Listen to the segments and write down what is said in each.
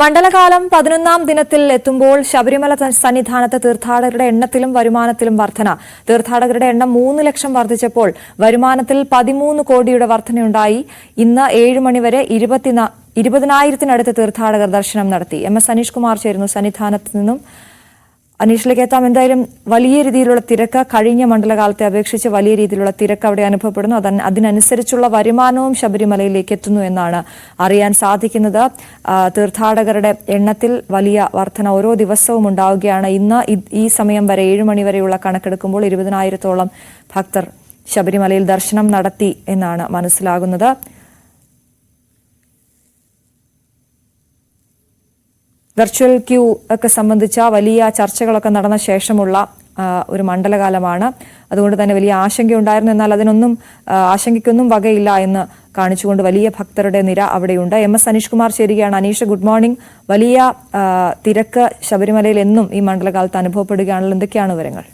മണ്ഡലകാലം പതിനൊന്നാം ദിനത്തിൽ എത്തുമ്പോൾ ശബരിമല സന്നിധാനത്ത് തീർത്ഥാടകരുടെ എണ്ണത്തിലും വരുമാനത്തിലും വർധന. തീർത്ഥാടകരുടെ എണ്ണം മൂന്ന് ലക്ഷം വർദ്ധിച്ചപ്പോൾ വരുമാനത്തിൽ പതിമൂന്ന് കോടിയുടെ വർധനയുണ്ടായി. ഇന്ന് ഏഴ് മണിവരെ ഇരുപതിനായിരത്തിനടുത്ത് തീർത്ഥാടകർ ദർശനം നടത്തി. എം എസ് അനീഷ് കുമാർ ചേരുന്നു സന്നിധാനത്ത് നിന്നും. അനീഷിലേക്ക് എത്താം. എന്തായാലും വലിയ രീതിയിലുള്ള തിരക്ക് കഴിഞ്ഞ മണ്ഡലകാലത്തെ അപേക്ഷിച്ച് വലിയ രീതിയിലുള്ള തിരക്ക് അവിടെ അനുഭവപ്പെടുന്നു. അത് അതിനനുസരിച്ചുള്ള വരുമാനവും ശബരിമലയിലേക്ക് എത്തുന്നു എന്നാണ് അറിയാൻ സാധിക്കുന്നത്. തീർത്ഥാടകരുടെ എണ്ണത്തിൽ വലിയ വർധന ഓരോ ദിവസവും ഉണ്ടാവുകയാണ്. ഇന്ന് ഈ സമയം വരെ ഏഴ് മണി വരെയുള്ള കണക്കെടുക്കുമ്പോൾ ഇരുപതിനായിരത്തോളം ഭക്തർ ശബരിമലയിൽ ദർശനം നടത്തി എന്നാണ് മനസ്സിലാകുന്നത്. വെർച്വൽ ക്യൂ ഒക്കെ സംബന്ധിച്ച വലിയ ചർച്ചകളൊക്കെ നടന്ന ശേഷമുള്ള ഒരു മണ്ഡലകാലമാണ്. അതുകൊണ്ട് തന്നെ വലിയ ആശങ്കയുണ്ടായിരുന്നു. എന്നാൽ അതിനൊന്നും ആശങ്കയ്ക്കൊന്നും വകയില്ല എന്ന് കാണിച്ചുകൊണ്ട് വലിയ ഭക്തരുടെ നിര അവിടെയുണ്ട്. എം എസ് അനീഷ് കുമാർ ചേരുകയാണ്. അനീഷ് ഗുഡ് മോർണിംഗ് വലിയ തിരക്ക് ശബരിമലയിൽ എന്നും ഈ മണ്ഡലകാലത്ത് അനുഭവപ്പെടുകയാണല്ലോ. എന്തൊക്കെയാണ് വിവരങ്ങൾ?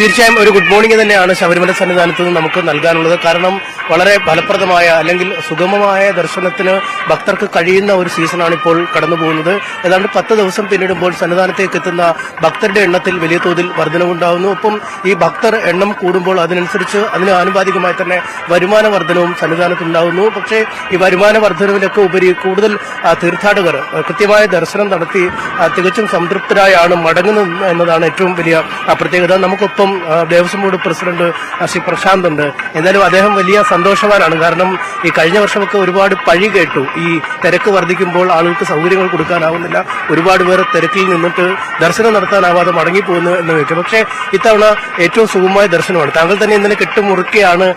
തീർച്ചയായും ഒരു ഗുഡ് മോർണിംഗ് തന്നെയാണ് ശബരിമല സന്നിധാനത്ത് നമുക്ക് നൽകാനുള്ളത്. കാരണം വളരെ ഫലപ്രദമായ അല്ലെങ്കിൽ സുഗമമായ ദർശനത്തിന് ഭക്തർക്ക് കഴിയുന്ന ഒരു സീസണാണ് ഇപ്പോൾ കടന്നു പോകുന്നത് ഏതാണ്ട് പത്ത് ദിവസം പിന്നിടുമ്പോൾ സന്നിധാനത്തേക്ക് എത്തുന്ന ഭക്തരുടെ എണ്ണത്തിൽ വലിയ തോതിൽ വർധനവുണ്ടാകുന്നു ഒപ്പം ഈ ഭക്തർ എണ്ണം കൂടുമ്പോൾ അതിനനുസരിച്ച് അതിന് ആനുപാതികമായി തന്നെ വരുമാന വർധനവും സന്നിധാനത്തുണ്ടാകുന്നു പക്ഷേ ഈ വരുമാന വർധനവിലൊക്കെ ഉപരി കൂടുതൽ തീർത്ഥാടകർ കൃത്യമായ ദർശനം നടത്തി തികച്ചും സംതൃപ്തരായാണ് മടങ്ങുന്നത് എന്നതാണ് ഏറ്റവും വലിയ പ്രത്യേകത. നമുക്കൊപ്പം ദേവസ്വം ബോർഡ് പ്രസിഡന്റ് ശ്രീ പ്രശാന്ത് ഉണ്ട് എന്തായാലും അദ്ദേഹം വലിയ സന്തോഷവാനാണ്. കാരണം ഈ കഴിഞ്ഞ വർഷമൊക്കെ ഒരുപാട് പഴി കേട്ടു. ഈ തിരക്ക് വർദ്ധിക്കുമ്പോൾ ആളുകൾക്ക് സൗകര്യങ്ങൾ കൊടുക്കാനാവുന്നില്ല. ഒരുപാട് പേർ തിരക്കിൽ നിന്നിട്ട് ദർശനം നടത്താനാവാതെ മടങ്ങിപ്പോകുന്നു എന്ന് വെച്ചു പക്ഷേ ഇത്തവണ ഏറ്റവും സുഗമമായ ദർശനമാണ്. താങ്കൾ തന്നെ ഇന്നലെ കെട്ടുമുറുക്കിയാണ്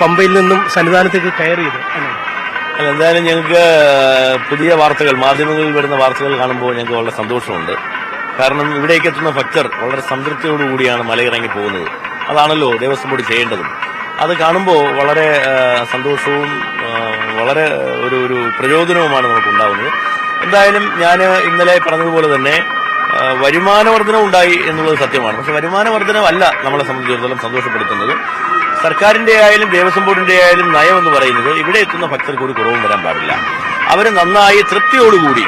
പമ്പയിൽ നിന്നും സന്നിധാനത്തേക്ക് കയറിയത്? അല്ല, എന്തായാലും ഞങ്ങൾക്ക് പുതിയ വാർത്തകൾ മാധ്യമങ്ങളിൽ വരുന്ന വാർത്തകൾ കാണുമ്പോൾ ഞങ്ങൾക്ക് വളരെ സന്തോഷമുണ്ട്. കാരണം ഇവിടേക്ക് എത്തുന്ന ഭക്തർ വളരെ സംതൃപ്തിയോടുകൂടിയാണ് മലയിറങ്ങി പോകുന്നത്. അതാണല്ലോ ദേവസ്വം ബോർഡ് ചെയ്യേണ്ടതും. അത് കാണുമ്പോൾ വളരെ സന്തോഷവും വളരെ ഒരു ഒരു പ്രചോദനവുമാണ് നമുക്ക് ഉണ്ടാകുന്നത് എന്തായാലും ഞാൻ ഇന്നലെ പറഞ്ഞതുപോലെ തന്നെ വരുമാനവർദ്ധന ഉണ്ടായി എന്നുള്ളത് സത്യമാണ്. പക്ഷെ വരുമാന വർധനമല്ല നമ്മളെ സംബന്ധിച്ചിടത്തോളം സന്തോഷപ്പെടുത്തുന്നത്. സർക്കാരിന്റെ ആയാലും ദേവസ്വം ബോർഡിന്റെ ആയാലും നയം എന്ന് പറയുന്നത് ഇവിടെ എത്തുന്ന ഭക്തർക്ക് ഒരു കുറവും വരാൻ പാടില്ല. അവർ നന്നായി തൃപ്തിയോടുകൂടി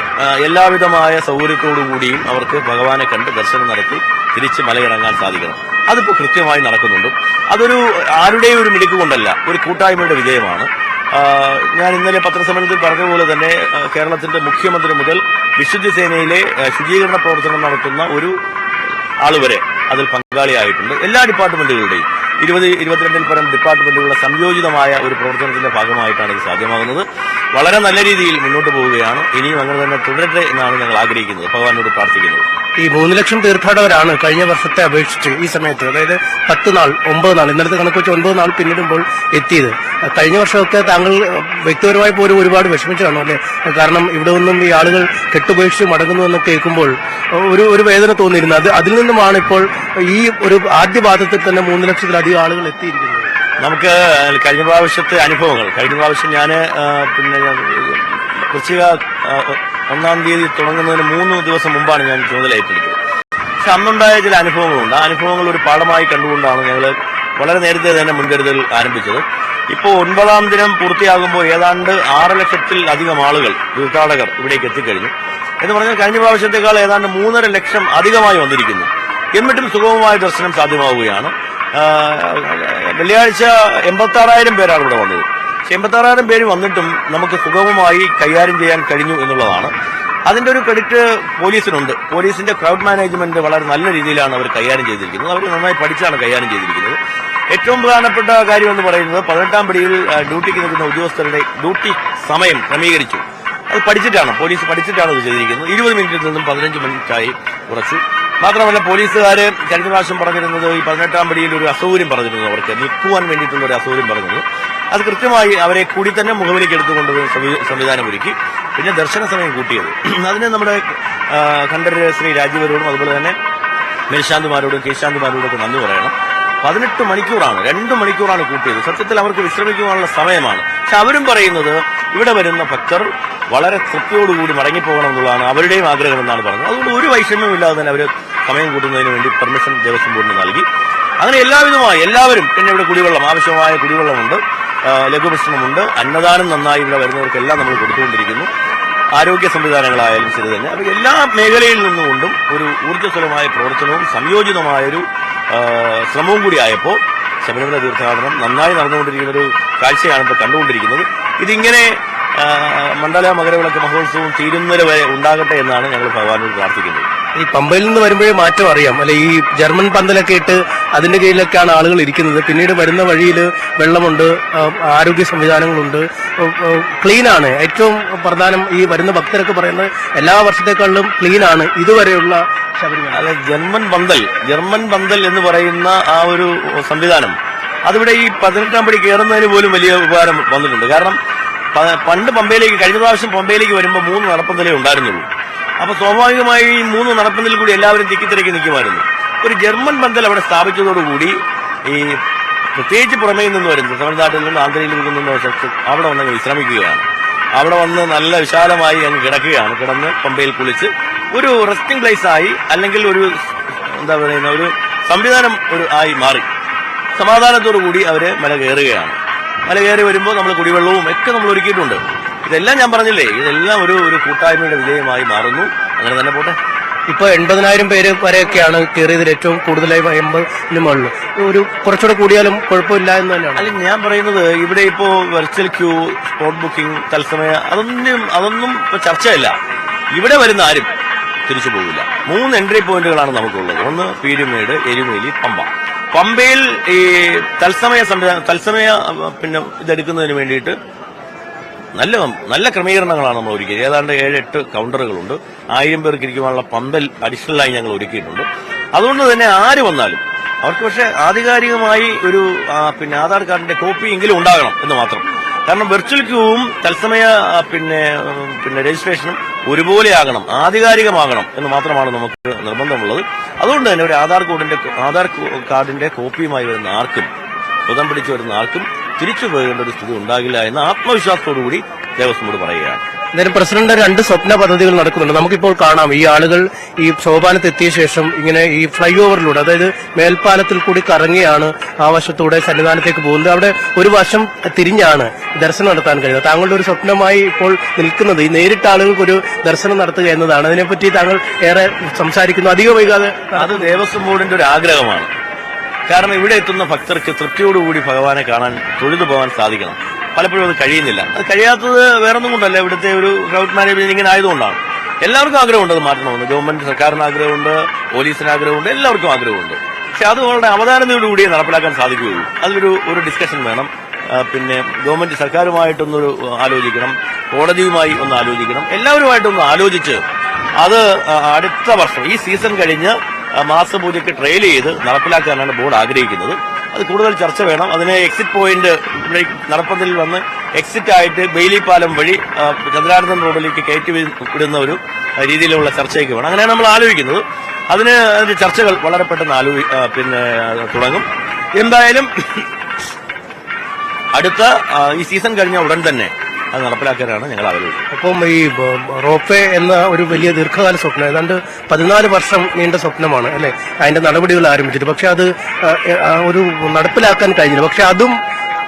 എല്ലാവിധമായ സൗകര്യത്തോടുകൂടിയും അവർക്ക് ഭഗവാനെ കണ്ട് ദർശനം നടത്തി തിരിച്ച് മലയിറങ്ങാൻ സാധിക്കണം. അതിപ്പോൾ കൃത്യമായി നടക്കുന്നുണ്ട്. അതൊരു ആരുടെയും ഒരു മിടുക്ക് കൊണ്ടല്ല ഒരു കൂട്ടായ്മയുടെ വിജയമാണ്. ഞാൻ ഇന്നലെ പത്രസമ്മേളനത്തിൽ പറഞ്ഞതുപോലെ തന്നെ കേരളത്തിന്റെ മുഖ്യമന്ത്രി മുതൽ വിശുദ്ധ സേനയിലെ ശുചീകരണ പ്രവർത്തനം നടത്തുന്ന ഒരു ആൾ വരെ അതിൽ പങ്കാളിയായിട്ടുണ്ട്. എല്ലാ ഡിപ്പാർട്ട്മെന്റുകളുടെയും. ഇരുപത് ഇരുപത്തിരണ്ടിൽ പരം ഡിപ്പാർട്ട്മെന്റുകളുടെ സംയോജിതമായ ഒരു പ്രവർത്തനത്തിന്റെ ഭാഗമായിട്ടാണ് ഇത് സാധ്യമാകുന്നത്. വളരെ നല്ല രീതിയിൽ മുന്നോട്ട് പോവുകയാണ്. ഇനിയും അങ്ങനെ തന്നെ തുടരട്ടെ എന്നാണ് ഞങ്ങൾ ആഗ്രഹിക്കുന്നത്. ഭഗവാനോട് പ്രാർത്ഥിക്കുന്നത് ഈ മൂന്ന് ലക്ഷം തീർത്ഥാടകരാണ് കഴിഞ്ഞ വർഷത്തെ അപേക്ഷിച്ച് ഈ സമയത്ത് അതായത് പത്ത് നാൾ ഒമ്പത് നാൾ ഇന്നലത്തെ കണക്ക് വെച്ച് ഒൻപത് നാൾ പിന്നിടുമ്പോൾ എത്തിയത്. കഴിഞ്ഞ വർഷമൊക്കെ താങ്കൾ വ്യക്തിപരമായി പോലും ഒരുപാട് വിഷമിച്ചതാണ് അല്ലെ? കാരണം ഇവിടെ നിന്നും ഈ ആളുകൾ കെട്ടുപേക്ഷിച്ച് മടങ്ങുന്നു എന്ന് കേൾക്കുമ്പോൾ ഒരു ഒരു വേദന തോന്നിയിരുന്നു. അത് അതിൽ നിന്നുമാണ് ഇപ്പോൾ ഈ ഒരു ആദ്യ പാദത്തിൽ തന്നെ മൂന്ന് ലക്ഷത്തിലധികം ആളുകൾ എത്തിയിരിക്കുന്നത് നമുക്ക് കഴിഞ്ഞ പ്രാവശ്യത്തെ അനുഭവങ്ങൾ കഴിഞ്ഞ പ്രാവശ്യം ഞാൻ പിന്നെ കൃഷിക ഒന്നാം തീയതി തുടങ്ങുന്നതിന് മൂന്ന് ദിവസം മുമ്പാണ് ഞാൻ ചുമതല ഏറ്റെടുത്തത്. പക്ഷെ അന്നുണ്ടായ ചില അനുഭവങ്ങളുണ്ട്. ആ അനുഭവങ്ങൾ ഒരു പാഠമായി കണ്ടുകൊണ്ടാണ് ഞങ്ങൾ വളരെ നേരത്തെ തന്നെ മുൻകരുതൽ ആരംഭിച്ചത്. ഇപ്പോൾ ഒൻപതാം ദിനം പൂർത്തിയാകുമ്പോൾ ഏതാണ്ട് ആറ് ലക്ഷത്തിൽ അധികം ആളുകൾ തീർത്ഥാടകർ ഇവിടേക്ക് എത്തിക്കഴിഞ്ഞു. എന്ന് പറഞ്ഞാൽ കഴിഞ്ഞ പ്രാവശ്യത്തെക്കാൾ ഏതാണ്ട് മൂന്നര ലക്ഷം അധികമായി വന്നിരിക്കുന്നു. എന്നിട്ടും സുഗമമായ ദർശനം സാധ്യമാവുകയാണ്. വെള്ളിയാഴ്ച എൺപത്തി ആറായിരം പേരാണ് ഇവിടെ വന്നത്. പക്ഷെ എൺപത്തി ആറായിരം പേര് വന്നിട്ടും നമുക്ക് സുഗമമായി കൈകാര്യം ചെയ്യാൻ കഴിഞ്ഞു എന്നുള്ളതാണ്. അതിന്റെ ഒരു ക്രെഡിറ്റ് പോലീസിനുണ്ട്. പോലീസിന്റെ ക്രൗഡ് മാനേജ്മെന്റ് വളരെ നല്ല രീതിയിലാണ് അവർ കൈകാര്യം ചെയ്തിരിക്കുന്നത്. അവർ നന്നായി പഠിച്ചാണ് കൈകാര്യം ചെയ്തിരിക്കുന്നത്. ഏറ്റവും പ്രധാനപ്പെട്ട കാര്യം എന്ന് പറയുന്നത് പതിനെട്ടാം പടിയിൽ ഡ്യൂട്ടിക്ക് നിൽക്കുന്ന ഉദ്യോഗസ്ഥരുടെ ഡ്യൂട്ടി സമയം ക്രമീകരിച്ചു. അത് പഠിച്ചിട്ടാണ് പോലീസ് പഠിച്ചിട്ടാണ് ഇത് ചെയ്തിരിക്കുന്നത്. ഇരുപത് മിനിറ്റിൽ നിന്നും പതിനഞ്ച് മിനിറ്റായി കുറച്ചു. മാത്രമല്ല പോലീസുകാർ കഴിഞ്ഞ പ്രാവശ്യം പറഞ്ഞിരുന്നത് ഈ പതിനെട്ടാം പടിയിൽ ഒരു അസൗകര്യം പറഞ്ഞിരുന്നു അവർക്ക്. നിൽക്കുവാൻ വേണ്ടിയിട്ടുള്ള ഒരു അസൗകര്യം പറഞ്ഞത് അത് കൃത്യമായി അവരെ കൂടി തന്നെ മുഖവിലേക്ക് എടുത്തുകൊണ്ട് സംവി- സംവിധാനം ഒരുക്കി. പിന്നെ ദർശന സമയം കൂട്ടിയത്. അതിന് നമ്മുടെ ആ, ശ്രീ രാജീവരോടും അതുപോലെ തന്നെ മേൽശാന്തിമാരോടും കേശാന്തിമാരോടും ഒക്കെ നന്ദി പറയണം. പതിനെട്ട് മണിക്കൂറാണ് രണ്ട് മണിക്കൂറാണ് കൂട്ടിയത്. സത്യത്തിൽ അവർക്ക് വിശ്രമിക്കുവാനുള്ള സമയമാണ്. പക്ഷെ അവരും പറയുന്നത് ഇവിടെ വരുന്ന ഭക്തർ വളരെ തൃപ്തിയോടുകൂടി മടങ്ങിപ്പോകണം എന്നുള്ളതാണ് അവരുടെയും ആഗ്രഹം എന്നാണ് പറഞ്ഞത്. അതുകൊണ്ട് ഒരു വൈഷമ്യമില്ലാതെ തന്നെ അവർ സമയം കൂട്ടുന്നതിന് വേണ്ടി പെർമിഷൻ ദേവസ്വം ബോർഡിന് നൽകി. അങ്ങനെ എല്ലാവിധമായി എല്ലാവരും പിന്നെ ഇവിടെ കുടിവെള്ളം ആവശ്യമായ കുടിവെള്ളമുണ്ട് ലഘുഭക്ഷണമുണ്ട് അന്നദാനം നന്നായി ഇവിടെ വരുന്നവർക്കെല്ലാം നമ്മൾ കൊടുത്തുകൊണ്ടിരിക്കുന്നു. ആരോഗ്യ സംവിധാനങ്ങളായാലും ശരി തന്നെ. അപ്പോൾ എല്ലാ മേഖലയിൽ നിന്നുകൊണ്ടും ഒരു ഊർജസ്വലമായ പ്രവർത്തനവും സംയോജിതമായൊരു ശ്രമവും കൂടി ആയപ്പോൾ ശബരിമല തീർത്ഥാടനം നന്നായി നടന്നുകൊണ്ടിരിക്കുന്ന ഒരു കാഴ്ചയാണ് ഇപ്പോൾ കണ്ടുകൊണ്ടിരിക്കുന്നത്. ഇതിങ്ങനെ മണ്ഡല മകരവിളക്ക് മഹോത്സവം തീരുന്നവരെ വരെ ഉണ്ടാകട്ടെ എന്നാണ് ഞങ്ങൾ ഭഗവാനോട് പ്രാർത്ഥിക്കുന്നത്. ഈ പമ്പയിൽ നിന്ന് വരുമ്പോഴേ മാറ്റം അറിയാം. അല്ലെ ഈ ജർമ്മൻ പന്തലൊക്കെ ഇട്ട് അതിന്റെ കീഴിലൊക്കെയാണ് ആളുകൾ ഇരിക്കുന്നത്. പിന്നീട് വരുന്ന വഴിയിൽ വെള്ളമുണ്ട് ആരോഗ്യ സംവിധാനങ്ങളുണ്ട്. ക്ലീനാണ് ഏറ്റവും പ്രധാനം ഈ വരുന്ന ഭക്തരൊക്കെ പറയുന്നത് എല്ലാ വർഷത്തെക്കാളിലും ക്ലീനാണ് ഇതുവരെയുള്ള ശബരിമല. അല്ല ജർമ്മൻ പന്തൽ ജർമ്മൻ പന്തൽ എന്ന് പറയുന്ന ആ ഒരു സംവിധാനം. അതിവിടെ ഈ പതിനെട്ടാം പടി കയറുന്നതിന് പോലും വലിയ ഉപകാരം വന്നിട്ടുണ്ട്. കാരണം പണ്ട് പമ്പയിലേക്ക് കഴിഞ്ഞ പ്രാവശ്യം പമ്പയിലേക്ക് വരുമ്പോൾ മൂന്ന് നടപ്പന്തലേ ഉണ്ടായിരുന്നുള്ളൂ. അപ്പൊ സ്വാഭാവികമായി ഈ മൂന്ന് നടപ്പന്തലിൽ കൂടി എല്ലാവരും തിക്കിത്തിരക്കി നിൽക്കുമായിരുന്നു. ഒരു ജർമ്മൻ പന്തൽ അവിടെ സ്ഥാപിച്ചതോടുകൂടി ഈ പ്രത്യേകിച്ച് പുറമേ നിന്ന് വരുന്നത് തമിഴ്നാട്ടിൽ നിന്ന് ആന്ധ്രയിൽ നിന്നും അവിടെ വന്ന് വിശ്രമിക്കുകയാണ്. അവിടെ വന്ന് നല്ല വിശാലമായി അങ്ങ് കിടക്കുകയാണ്. കിടന്ന് പമ്പയിൽ കുളിച്ച് ഒരു റെസ്റ്റിംഗ് പ്ലേസ് ആയി അല്ലെങ്കിൽ ഒരു എന്താ പറയുന്ന ഒരു സംവിധാനം ഒരു ആയി മാറി. സമാധാനത്തോടു കൂടി അവർ മല കയറുകയാണ്. മല കയറി വരുമ്പോൾ നമ്മൾ കുടിവെള്ളവും ഒക്കെ നമ്മൾ ഒരുക്കിയിട്ടുണ്ട്. ഇതെല്ലാം ഞാൻ പറഞ്ഞില്ലേ ഇതെല്ലാം ഒരു ഒരു കൂട്ടായ്മയുടെ വിജയമായി മാറുന്നു. അങ്ങനെ തന്നെ പോട്ടെ. ഇപ്പൊ എൺപതിനായിരം പേര് വരെയൊക്കെയാണ് കയറിയതിൽ ഏറ്റവും കൂടുതലായി എൺപതിന് മുകളിൽ. ഒരു കുറച്ചുകൂടെ കൂടിയാലും കുഴപ്പമില്ല എന്ന് തന്നെയാണ്. അല്ല ഞാൻ പറയുന്നത് ഇവിടെ ഇപ്പോ വെർച്വൽ ക്യൂ സ്പോട്ട് ബുക്കിംഗ് തത്സമയ അതൊന്നും അതൊന്നും ഇപ്പൊ ചർച്ചയല്ല. ഇവിടെ വരുന്ന ആരും തിരിച്ചു പോകില്ല മൂന്ന് എൻട്രി പോയിന്റുകളാണ് നമുക്കുള്ളത്. ഒന്ന് പീരുമേട് എരുമേലി പമ്പ. പമ്പയിൽ ഈ തത്സമയ സംവിധാനം തത്സമയ പിന്നെ ഇതെടുക്കുന്നതിന് വേണ്ടിയിട്ട് നല്ല നല്ല ക്രമീകരണങ്ങളാണ് നമ്മൾ ഒരുക്കിയത്. ഏതാണ്ട് ഏഴ് എട്ട് കൗണ്ടറുകളുണ്ട്. ആയിരം പേർക്ക് ഇരിക്കുവാനുള്ള പമ്പൽ അഡീഷണലായി ഞങ്ങൾ ഒരുക്കിയിട്ടുണ്ട്. അതുകൊണ്ട് തന്നെ ആര് വന്നാലും അവർക്ക് പക്ഷേ ആധികാരികമായി ഒരു പിന്നെ ആധാർ കാർഡിന്റെ കോപ്പി എങ്കിലും ഉണ്ടാകണം എന്ന് മാത്രം. കാരണം വെർച്വൽ ക്യൂവും തത്സമയ പിന്നെ പിന്നെ രജിസ്ട്രേഷനും ഒരുപോലെ ആകണം ആധികാരികമാകണം എന്ന് മാത്രമാണ് നമുക്ക് നിർബന്ധമുള്ളത്. അതുകൊണ്ട് തന്നെ ഒരു ആധാർ കോഡിന്റെ ആധാർ കാർഡിന്റെ കോപ്പിയുമായി വരുന്ന ആർക്കും പുതം പിടിച്ചു വരുന്ന ആർക്കും തിരിച്ചു പോകേണ്ട ഒരു സ്ഥിതി ഉണ്ടാകില്ല എന്ന ആത്മവിശ്വാസത്തോടുകൂടി ദേവസ്വം ബോർഡ് പറയുകയാണ്. എന്തായാലും പ്രസിഡന്റ് രണ്ട് സ്വപ്ന പദ്ധതികൾ നടക്കുന്നുണ്ട്. നമുക്കിപ്പോൾ കാണാം ഈ ആളുകൾ ഈ സോപാനത്ത് എത്തിയ ശേഷം ഇങ്ങനെ ഈ ഫ്ലൈ ഓവറിലൂടെ അതായത് മേൽപ്പാലത്തിൽ കൂടി കറങ്ങിയാണ് ആ വശത്തൂടെ സന്നിധാനത്തേക്ക് പോകുന്നത്. അവിടെ ഒരു വശം തിരിഞ്ഞാണ് ദർശനം നടത്താൻ കഴിയുന്നത്. താങ്കളുടെ ഒരു സ്വപ്നമായി ഇപ്പോൾ നിൽക്കുന്നത് ഈ നേരിട്ട് ആളുകൾക്ക് ഒരു ദർശനം നടത്തുക എന്നതാണ്. അതിനെപ്പറ്റി താങ്കൾ ഏറെ സംസാരിക്കുന്നു. അധികം വൈകാതെ അത് ദേവസ്വം ബോർഡിന്റെ ഒരു ആഗ്രഹമാണ്. കാരണം ഇവിടെ എത്തുന്ന ഭക്തർക്ക് തൃപ്തിയോടുകൂടി ഭഗവാനെ കാണാൻ തൊഴുതു പോകാൻ സാധിക്കണം. പലപ്പോഴും അത് കഴിയുന്നില്ല. അത് കഴിയാത്തത് വേറൊന്നും കൊണ്ടല്ല. ഇവിടുത്തെ ഒരു ക്രൗഡ് മാനേജ്മെന്റ് ഇങ്ങനെ ആയതുകൊണ്ടാണ്. എല്ലാവർക്കും ആഗ്രഹമുണ്ട് അത് മാറ്റണമെന്ന്. ഗവൺമെന്റ് സർക്കാരിന് ആഗ്രഹമുണ്ട് പോലീസിന് ആഗ്രഹമുണ്ട് എല്ലാവർക്കും ആഗ്രഹമുണ്ട്. പക്ഷെ അത് വളരെ അവധാനതയോടുകൂടിയേ നടപ്പിലാക്കാൻ സാധിക്കുകയുള്ളൂ. അതിലൊരു ഒരു ഡിസ്കഷൻ വേണം. പിന്നെ ഗവൺമെന്റ് സർക്കാരുമായിട്ടൊന്നൊരു ആലോചിക്കണം. കോടതിയുമായി ഒന്ന് ആലോചിക്കണം. എല്ലാവരുമായിട്ടൊന്ന് ആലോചിച്ച് അത് അടുത്ത വർഷം ഈ സീസൺ കഴിഞ്ഞ് മാസപൂജയ്ക്ക് ട്രെയിൽ ചെയ്ത് നടപ്പിലാക്കാനാണ് ബോർഡ് ആഗ്രഹിക്കുന്നത്. അത് കൂടുതൽ ചർച്ച വേണം. അതിനെ എക്സിറ്റ് പോയിന്റ് നടപ്പത്തിൽ വന്ന് എക്സിറ്റ് ആയിട്ട് ബെയിലി പാലം വഴി ചന്ദ്രാനന്ദൻ റോഡിലേക്ക് കയറ്റി വിടുന്ന ഒരു രീതിയിലുള്ള ചർച്ചയ്ക്ക് വേണം. അങ്ങനെയാണ് നമ്മൾ ആലോചിക്കുന്നത്. അതിന് അതിന്റെ ചർച്ചകൾ വളരെ പെട്ടെന്ന് ആലോചി പിന്നെ തുടങ്ങും. എന്തായാലും അടുത്ത ഈ സീസൺ കഴിഞ്ഞ ഉടൻ തന്നെ അത് നടപ്പിലാക്കാനാണ് ഞങ്ങൾ ആഗ്രഹിച്ചത് അപ്പം ഈ റോപ്പേ എന്ന ഒരു വലിയ ദീർഘകാല സ്വപ്നം ഏതാണ്ട് പതിനാല് വർഷം നീണ്ട സ്വപ്നമാണ് അല്ലെ? അതിന്റെ നടപടികൾ ആരംഭിച്ചിട്ട്. പക്ഷെ അത് ആ, ആ, ഒരു നടപ്പിലാക്കാൻ കഴിഞ്ഞില്ല. പക്ഷെ അതും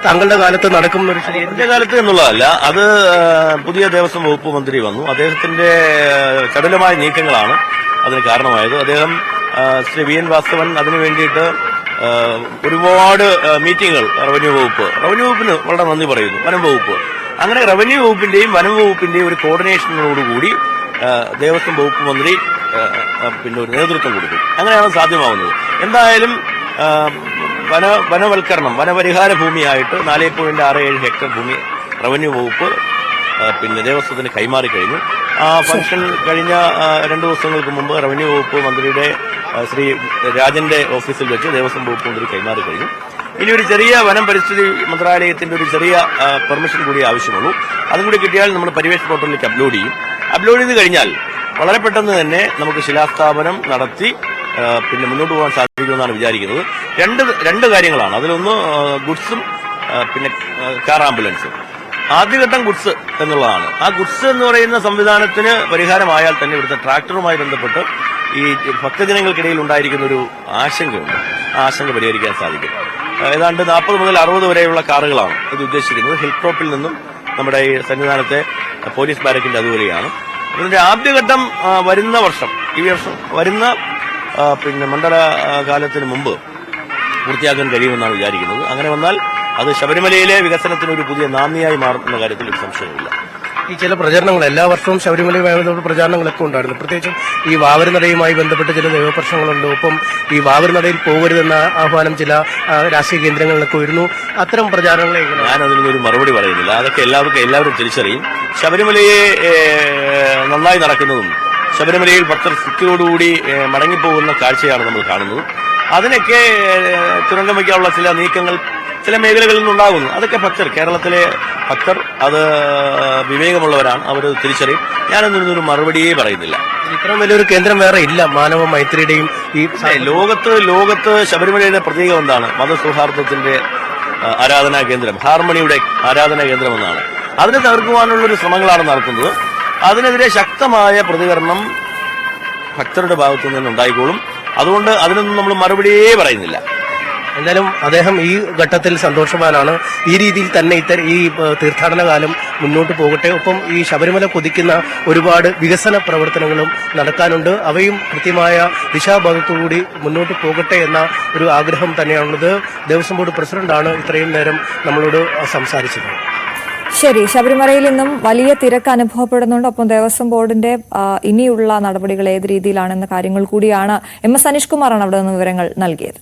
താങ്കളുടെ കാലത്ത് നടക്കുന്ന ഒരു എന്റെ കാലത്ത് എന്നുള്ളതല്ല അത് ആ, പുതിയ ദേവസ്വം വകുപ്പ് മന്ത്രി വന്നു. അദ്ദേഹത്തിന്റെ ആ, നീക്കങ്ങളാണ് അതിന് കാരണമായത്. അദ്ദേഹം ആ, ശ്രീ വി എൻ വാസ്തവൻ അതിനു വേണ്ടിയിട്ട് ആ, ഒരുപാട് മീറ്റിംഗുകൾ മീറ്റിങ്ങുകൾ റവന്യൂ വകുപ്പ് റവന്യൂ വകുപ്പിന് വളരെ നന്ദി പറയുന്നു. വനം വകുപ്പ്. അങ്ങനെ റവന്യൂ വകുപ്പിന്റെയും വനം വകുപ്പിന്റെയും ഒരു കോർഡിനേഷനോടുകൂടി ദേവസ്വം വകുപ്പ് മന്ത്രി പിന്നെ ഒരു നേതൃത്വം കൊടുക്കും അങ്ങനെയാണ് സാധ്യമാവുന്നത്. എന്തായാലും വന വനവൽക്കരണം വനപരിഹാര ഭൂമിയായിട്ട് നാല് പോയിന്റ് ആറ് ഏഴ് ഹെക്ടർ ഭൂമി റവന്യൂ വകുപ്പ് പിന്നെ ദേവസ്വത്തിന് കൈമാറി കഴിഞ്ഞു. ആ ഫംഗ്ഷൻ കഴിഞ്ഞ രണ്ടു ദിവസങ്ങൾക്ക് മുമ്പ് റവന്യൂ വകുപ്പ് മന്ത്രിയുടെ ശ്രീ രാജന്റെ ഓഫീസിൽ വെച്ച് ദേവസ്വം വകുപ്പ് മന്ത്രി കൈമാറി കഴിഞ്ഞു. ഇനി ഒരു ചെറിയ വനം പരിസ്ഥിതി മന്ത്രാലയത്തിന്റെ ഒരു ചെറിയ പെർമിഷൻ കൂടി ആവശ്യമുള്ളൂ. അതും കൂടി കിട്ടിയാൽ നമ്മൾ പരിവേഷ പോർട്ടലിലേക്ക് അപ്ലോഡ് ചെയ്യും. അപ്ലോഡ് ചെയ്ത് കഴിഞ്ഞാൽ വളരെ പെട്ടെന്ന് തന്നെ നമുക്ക് ശിലാസ്ഥാപനം നടത്തി പിന്നെ മുന്നോട്ട് പോകാൻ സാധിക്കുമെന്നാണ് വിചാരിക്കുന്നത്. രണ്ട് രണ്ട് കാര്യങ്ങളാണ്. അതിലൊന്ന് ഗുഡ്സും പിന്നെ കാർ ആംബുലൻസും. ആദ്യഘട്ടം ഗുഡ്സ് എന്നുള്ളതാണ്. ആ ഗുഡ്സ് എന്ന് പറയുന്ന സംവിധാനത്തിന് പരിഹാരമായാൽ തന്നെ ഇവിടുത്തെ ട്രാക്ടറുമായി ബന്ധപ്പെട്ട് ഈ ഭക്തജനങ്ങൾക്കിടയിൽ ഉണ്ടായിരിക്കുന്ന ഒരു ആശങ്കയുണ്ട്. ആ ആശങ്ക പരിഹരിക്കാൻ സാധിക്കും. ഏതാണ്ട് നാൽപ്പത് മുതൽ അറുപത് വരെയുള്ള കാറുകളാണ് ഇത് ഉദ്ദേശിക്കുന്നത് ഹിൽ ടോപ്പിൽ നിന്നും നമ്മുടെ ഈ സന്നിധാനത്തെ പോലീസ് ബാരക്കിന്റെ അതുവരെയാണ്. ഇതിന്റെ ആദ്യഘട്ടം വരുന്ന വർഷം ഈ വർഷം വരുന്ന പിന്നെ മണ്ഡല കാലത്തിന് മുമ്പ് പൂർത്തിയാക്കാൻ കഴിയുമെന്നാണ് വിചാരിക്കുന്നത്. അങ്ങനെ വന്നാൽ അത് ശബരിമലയിലെ വികസനത്തിന് ഒരു പുതിയ നാന്ദിയായി മാറുന്ന കാര്യത്തിൽ സംശയമില്ല ഈ ചില പ്രചരണങ്ങൾ എല്ലാ വർഷവും ശബരിമലയുമായി ബന്ധപ്പെട്ട പ്രചാരണങ്ങളൊക്കെ ഉണ്ടായിരുന്നു. പ്രത്യേകിച്ചും ഈ വാവരുനടയുമായി ബന്ധപ്പെട്ട് ചില നിയമപ്രശ്നങ്ങളുണ്ട് ഒപ്പം ഈ വാവരുനടയിൽ പോകരുതെന്ന ആഹ്വാനം ചില രാഷ്ട്രീയ കേന്ദ്രങ്ങളിലൊക്കെ വരുന്നു അത്തരം പ്രചാരണങ്ങളെ ഞാൻ മറുപടി പറയുന്നില്ല. അതൊക്കെ എല്ലാവർക്കും എല്ലാവരും തിരിച്ചറിയും. ശബരിമലയെ നന്നായി നടക്കുന്നതും ശബരിമലയിൽ ഭക്തർ ശുദ്ധിയോടുകൂടി ഏ, മടങ്ങിപ്പോകുന്ന കാഴ്ചയാണ് നമ്മൾ കാണുന്നത്. അതിനൊക്കെ തുരങ്കം വയ്ക്കാനുള്ള ചില നീക്കങ്ങൾ ചില മേഖലകളിൽ നിന്നുണ്ടാകുന്നു. അതൊക്കെ ഭക്തർ കേരളത്തിലെ ഭക്തർ അത് വിവേകമുള്ളവരാണ്. അവർ തിരിച്ചറിയും. ഞാനതിനൊരു മറുപടിയേ പറയുന്നില്ല. ഇത്രയും വലിയൊരു കേന്ദ്രം വേറെ ഇല്ല. മാനവ മൈത്രിയുടെയും ഈ ലോകത്ത് ലോകത്ത് ശബരിമലയുടെ പ്രതീകം എന്താണ്? മതസൗഹാർദ്ദത്തിന്റെ ആരാധനാ കേന്ദ്രം. ഹാർമണിയുടെ ആരാധനാ കേന്ദ്രം എന്നാണ്. അതിനെ തകർക്കുവാനുള്ള ഒരു ശ്രമങ്ങളാണ് നടത്തുന്നത് അതിനെതിരെ ശക്തമായ പ്രതികരണം ഭക്തരുടെ ഭാഗത്തു നിന്ന് ഉണ്ടായിക്കോളും അതുകൊണ്ട് അതിനൊന്നും നമ്മൾ മറുപടിയേ പറയുന്നില്ല. എന്തായാലും അദ്ദേഹം ഈ ഘട്ടത്തിൽ സന്തോഷവാനാണ്. ഈ രീതിയിൽ തന്നെ ഇത്തരം ഈ തീർത്ഥാടന കാലം മുന്നോട്ട് പോകട്ടെ. ഒപ്പം ഈ ശബരിമല കൊതിക്കുന്ന ഒരുപാട് വികസന പ്രവർത്തനങ്ങളും നടക്കാനുണ്ട്. അവയും കൃത്യമായ ദിശാഭാഗത്തുകൂടി മുന്നോട്ട് പോകട്ടെ എന്ന ഒരു ആഗ്രഹം തന്നെയാണുള്ളത്. ദേവസ്വം ബോർഡ് പ്രസിഡന്റാണ് ഇത്രയും നേരം നമ്മളോട് സംസാരിച്ചത്. ശരി ശബരിമലയിൽ നിന്നും വലിയ തിരക്ക് അനുഭവപ്പെടുന്നുണ്ട്. ഒപ്പം ദേവസ്വം ബോർഡിന്റെ ഇനിയുള്ള നടപടികൾ ഏത് രീതിയിലാണെന്ന കാര്യങ്ങൾ കൂടിയാണ്. എം എസ് അനീഷ് കുമാറാണ് അവിടെ നിന്ന് വിവരങ്ങൾ നൽകിയത്.